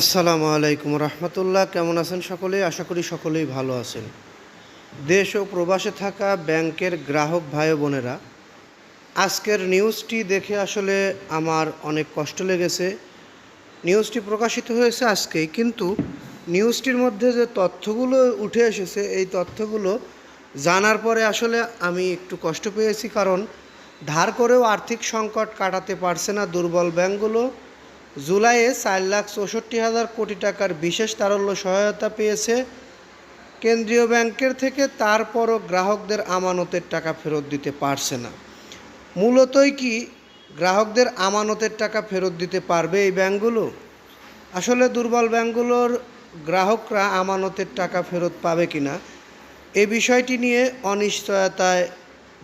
আসসালামু আলাইকুম রহমতুল্লাহ। কেমন আছেন সকলেই আশা করি সকলেই ভালো আছেন। দেশ ও প্রবাসে থাকা ব্যাংকের গ্রাহক ভাই বোনেরা, আজকের নিউজটি দেখে আসলে আমার অনেক কষ্ট লেগেছে। নিউজটি প্রকাশিত হয়েছে আজকেই, কিন্তু নিউজটির মধ্যে যে তথ্যগুলো উঠে এসেছে, এই তথ্যগুলো জানার পরে আসলে আমি একটু কষ্ট পেয়েছি, কারণ ধার করেও আর্থিক সংকট কাটাতে পারছে না দুর্বল ব্যাংকগুলো। জুলাইয়ে চার লাখ চৌষট্টি হাজার কোটি টাকার বিশেষ তারল্য সহায়তা পেয়েছে কেন্দ্রীয় ব্যাংকের থেকে, তারপরও গ্রাহকদের আমানতের টাকা ফেরত দিতে পারছে না। মূলতই কি গ্রাহকদের আমানতের টাকা ফেরত দিতে পারবে এই ব্যাংকগুলো? আসলে দুর্বল ব্যাংকগুলোর গ্রাহকরা আমানতের টাকা ফেরত পাবে কিনা, এ বিষয়টি নিয়ে অনিশ্চয়তায়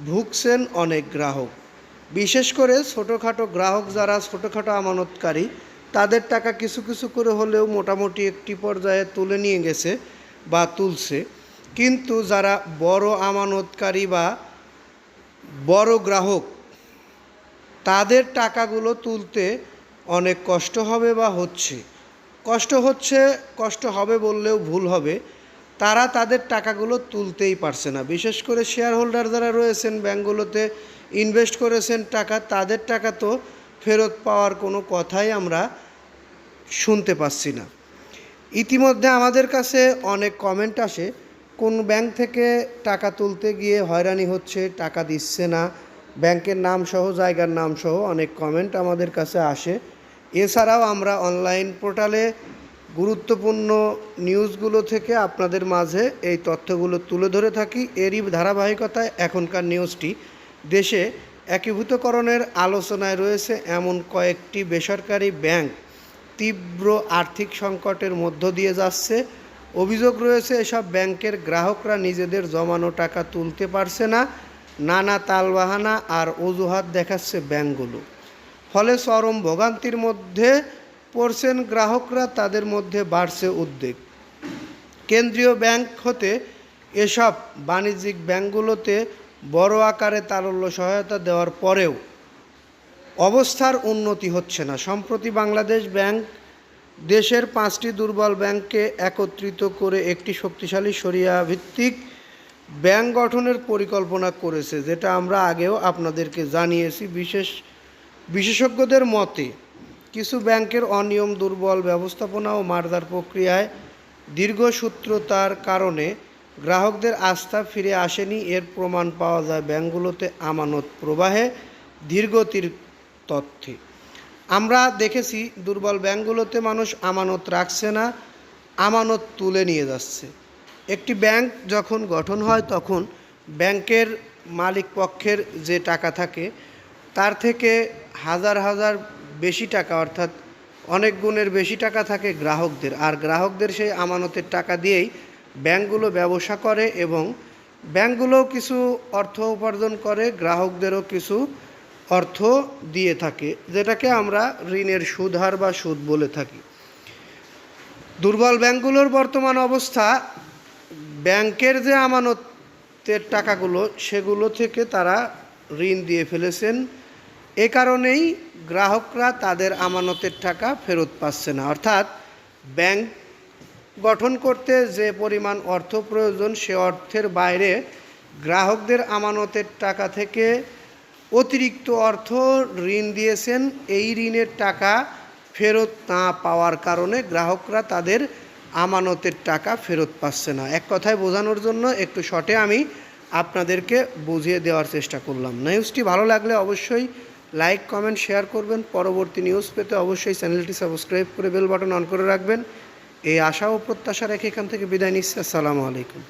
ভুগছেন অনেক গ্রাহক। বিশেষ করে ছোটোখাটো গ্রাহক যারা ছোটোখাটো আমানতকারী, তাদের টাকা কিছু কিছু করে হলেও মোটামুটি একটি পর্যায়ে তুলে নিয়ে গেছে বা তুলছে। কিন্তু যারা বড় আমানতকারী বা বড় গ্রাহক, তাদের টাকাগুলো তুলতে অনেক কষ্ট হবে বা হচ্ছে। কষ্ট হচ্ছে, কষ্ট হবে বললেও ভুল হবে। তারা তাদের টাকাগুলো তুলতেই পারছে না। বিশেষ করে শেয়ার হোল্ডার যারা রয়েছেন ব্যাঙ্কগুলোতে ইনভেস্ট করেছেন টাকা, তাদের টাকা তো ফেরত পাওয়ার কোনো কথাই আমরা শুনতে পাচ্ছি না। ইতিমধ্যে আমাদের কাছে অনেক কমেন্ট আসে, কোন ব্যাংক থেকে টাকা তুলতে গিয়ে হয়রানি হচ্ছে, টাকা দিচ্ছে না, ব্যাংকের নাম সহ, জায়গার নাম সহ অনেক কমেন্ট আমাদের কাছে আসে। এছাড়াও আমরা অনলাইন পোর্টালে গুরুত্বপূর্ণ নিউজগুলো থেকে আপনাদের মাঝে এই তথ্যগুলো তুলে ধরে থাকি। এরই ধারাবাহিকতায় এখনকার নিউজটি। দেশে একীভূতকরণের আলোচনায় রয়েছে এমন কয়েকটি বেসরকারি ব্যাংক। তীব্র আর্থিক সংকটের মধ্য দিয়ে যাচ্ছে। অভিযোগ রয়েছে, এসব ব্যাংকের গ্রাহকরা নিজেদের জমানো টাকা তুলতে পারছে না। নানা তালবাহানা আর অজুহাত দেখাচ্ছে ব্যাংকগুলো। ফলে চরম ভোগান্তির মধ্যে পড়ছেন গ্রাহকরা তাদের মধ্যে বাড়ছে উদ্বেগ। কেন্দ্রীয় ব্যাংক হতে এসব বাণিজ্যিক ব্যাংকগুলোতে বড় আকারে তারল্য সহায়তা দেওয়ার পরেও অবস্থার উন্নতি হচ্ছে না। সম্প্রতি বাংলাদেশ ব্যাংক দেশের পাঁচটি দুর্বল ব্যাংককে একত্রিত করে একটি শক্তিশালী সরিয়া ভিত্তিক ব্যাংক গঠনের পরিকল্পনা করেছে, যেটা আমরা আগেও আপনাদেরকে জানিয়েছি। বিশেষ বিশেষজ্ঞদের মতে কিছু ব্যাংকের অনিয়ম, দুর্বল ব্যবস্থাপনা ও মারদার প্রক্রিয়ায় দীর্ঘসূত্রতার কারণে গ্রাহকদের আস্থা ফিরে আসেনি। এর প্রমাণ পাওয়া যায় ব্যাংকগুলোতে আমানত প্রবাহে ধীরগতির তথ্যে। আমরা দেখেছি, দুর্বল ব্যাংকগুলোতে মানুষ আমানত রাখছে না, আমানত তুলে নিয়ে যাচ্ছে। একটি ব্যাংক যখন গঠন হয়, তখন ব্যাংকের মালিক পক্ষের যে টাকা থাকে, তার থেকে হাজার হাজার বেশি টাকা, অর্থাৎ অনেক গুণের বেশি টাকা থাকে গ্রাহকদের। আর গ্রাহকদের সেই আমানতের টাকা দিয়েই ব্যাংকগুলো ব্যবসা করে এবং ব্যাংকগুলোও কিছু অর্থ উপার্জন করে, গ্রাহকদেরও কিছু অর্থ দিয়ে থাকে, যেটাকে আমরা ঋণের সুদ হার বা সুদ বলে থাকি। দুর্বল ব্যাংকগুলোর বর্তমান অবস্থা, ব্যাংকের যে আমানতের টাকাগুলো, সেগুলো থেকে তারা ঋণ দিয়ে ফেলেছেন। এ কারণেই গ্রাহকরা তাদের আমানতের টাকা ফেরত পাচ্ছে না। অর্থাৎ ব্যাংক গঠন করতে যে পরিমাণ অর্থ প্রয়োজন, সে অর্থের বাইরে গ্রাহকদের আমানতের টাকা থেকে অতিরিক্ত অর্থ ঋণ দিয়েছেন। এই ঋণের টাকা ফেরত না পাওয়ার কারণে গ্রাহকরা তাদের আমানতের টাকা ফেরত পাচ্ছে না। এক কথায় বোঝানোর জন্য একটু শর্টে আমি আপনাদেরকে বুঝিয়ে দেওয়ার চেষ্টা করলাম। নিউজটি ভালো লাগলে অবশ্যই লাইক কমেন্ট শেয়ার করবেন। পরবর্তী নিউজ পেতে অবশ্যই চ্যানেলটি সাবস্ক্রাইব করে বেল বাটন অন করে রাখবেন। এই আশা ও প্রত্যাশা রেখে এখান থেকে বিদায় নিচ্ছি। আসসালামু আলাইকুম।